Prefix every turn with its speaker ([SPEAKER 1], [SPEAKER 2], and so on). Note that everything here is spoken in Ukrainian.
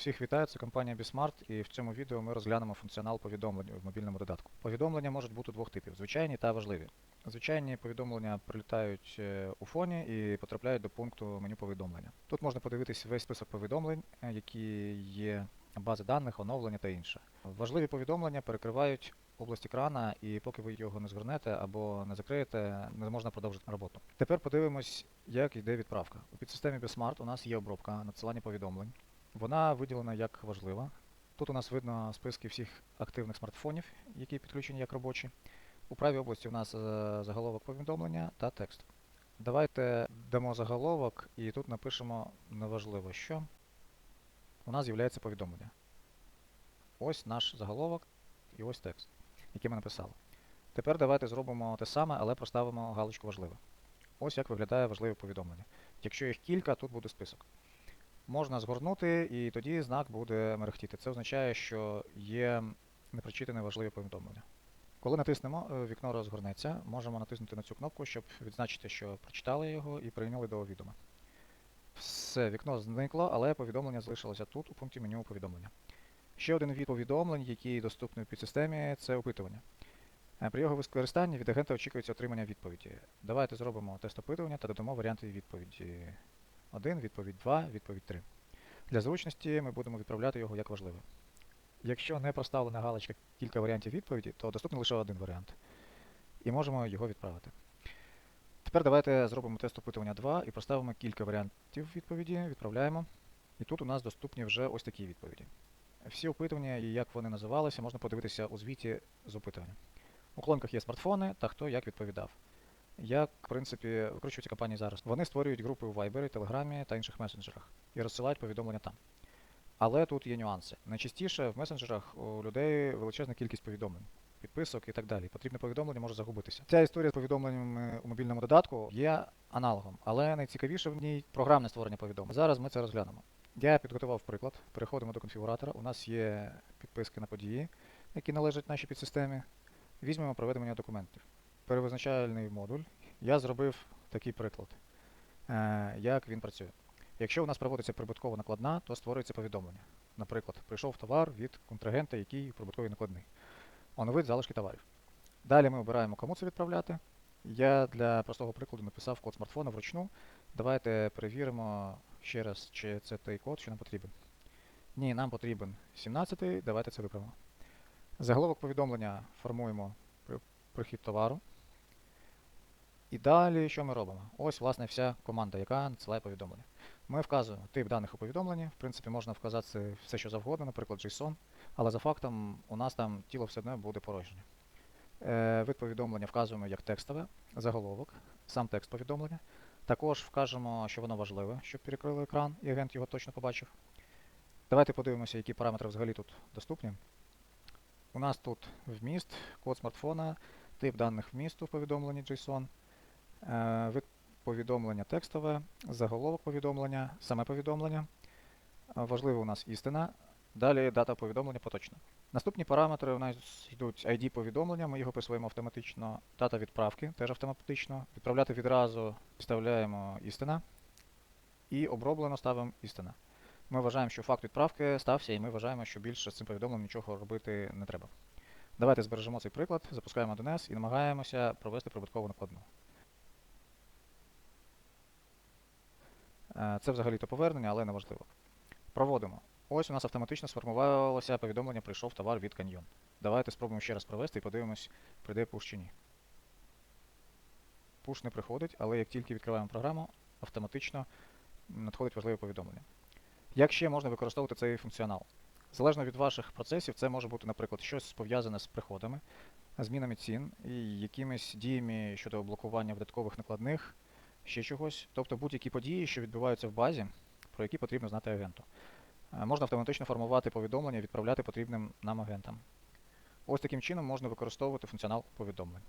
[SPEAKER 1] Всіх вітаю, це компанія Bismart, і в цьому відео ми розглянемо функціонал повідомлень в мобільному додатку. Повідомлення можуть бути двох типів: звичайні та важливі. Звичайні повідомлення прилітають е, у фоні і потрапляють до пункту меню повідомлення. Тут можна подивитись весь список повідомлень, е, які є бази даних, оновлення та інше. Важливі повідомлення перекривають область екрана, і поки ви його не згорнете або не закриєте, не можна продовжити роботу. Тепер подивимось, як йде відправка. У підсистемі Bismart у нас є обробка надсилання повідомлень. Вона виділена як важлива. Тут у нас видно списки всіх активних смартфонів, які підключені як робочі. У правій області у нас е, заголовок повідомлення та текст. Давайте дамо заголовок і тут напишемо неважливо що. У нас з'являється повідомлення. Ось наш заголовок і ось текст, який ми написали. Тепер давайте зробимо те саме, але проставимо галочку важливе. Ось як виглядає важливе повідомлення. Якщо їх кілька, тут буде список. Можна згорнути, і тоді знак буде мерехтіти. Це означає, що є непрочитане важливе повідомлення. Коли натиснемо, е, вікно розгорнеться, можемо натиснути на цю кнопку, щоб відзначити, що прочитали його і прийняли до відома. Все, вікно зникло, але повідомлення залишилося тут, у пункті меню повідомлення. Ще один від повідомлень, який доступний в підсистемі, це опитування. Е, При його використанні від агента очікується отримання відповіді. Давайте зробимо тест опитування та додамо варіанти відповіді. 1, відповідь 2, відповідь 3. Для зручності ми будемо відправляти його як важливе. Якщо не проставлена галочка кілька варіантів відповіді, то доступний лише один варіант. І можемо його відправити. Тепер давайте зробимо тест опитування 2 і проставимо кілька варіантів відповіді, відправляємо. І тут у нас доступні вже ось такі відповіді. Всі опитування і як вони називалися, можна подивитися у звіті з опитування. У колонках є смартфони та хто як відповідав. Як, в принципі, викручуються компанії зараз. Вони створюють групи у Viber, Телеграмі та інших месенджерах і розсилають повідомлення там. Але тут є нюанси. Найчастіше в месенджерах у людей величезна кількість повідомлень, підписок і так далі. Потрібне повідомлення може загубитися. Ця історія з повідомленнями у мобільному додатку є аналогом, але найцікавіше в ній програмне створення повідомлень. Зараз ми це розглянемо. Я підготував приклад. Переходимо до конфігуратора. У нас є підписки на події, які належать нашій підсистемі. Візьмемо проведення документів. Перевизначальний модуль. Я зробив такий приклад, е, як він працює. Якщо у нас проводиться прибуткова накладна, то створюється повідомлення. Наприклад, прийшов товар від контрагента, який прибутковий накладний. Оновить залишки товарів. Далі ми обираємо, кому це відправляти. Я для простого прикладу написав код смартфона вручну. Давайте перевіримо ще раз, чи це той код, що нам потрібен. Ні, нам потрібен 17-й, давайте це виправимо. Заголовок повідомлення формуємо прихід товару. І далі що ми робимо? Ось, власне, вся команда, яка надсилає повідомлення. Ми вказуємо тип даних у повідомленні. В принципі, можна вказати все, що завгодно, наприклад, JSON, але за фактом у нас там тіло все одно буде порожнє. Е, вид повідомлення вказуємо як текстове, заголовок, сам текст повідомлення. Також вкажемо, що воно важливе, щоб перекрили екран і агент його точно побачив. Давайте подивимося, які параметри взагалі тут доступні. У нас тут вміст, код смартфона, тип даних вмісту в повідомленні JSON, повідомлення текстове, заголовок повідомлення, саме повідомлення. Е, Важливо у нас істина. Далі дата повідомлення поточна. Наступні параметри у нас йдуть ID повідомлення, ми його присвоїмо автоматично. Дата відправки теж автоматично. Відправляти відразу вставляємо істина. І оброблено ставимо істина. Ми вважаємо, що факт відправки стався, і ми вважаємо, що більше з цим повідомленням нічого робити не треба. Давайте збережемо цей приклад, запускаємо DNS і намагаємося провести прибуткову накладну. Це взагалі-то повернення, але не важливо. Проводимо. Ось у нас автоматично сформувалося повідомлення, прийшов товар від Canyon. Давайте спробуємо ще раз провести і подивимось, прийде пуш чи ні. Пуш не приходить, але як тільки відкриваємо програму, автоматично надходить важливе повідомлення. Як ще можна використовувати цей функціонал? Залежно від ваших процесів, це може бути, наприклад, щось пов'язане з приходами, змінами цін і якимись діями щодо блокування видаткових накладних, ще чогось. Тобто будь-які події, що відбуваються в базі, про які потрібно знати агенту. Е, Можна автоматично формувати повідомлення відправляти потрібним нам агентам. Ось таким чином можна використовувати функціонал повідомлень.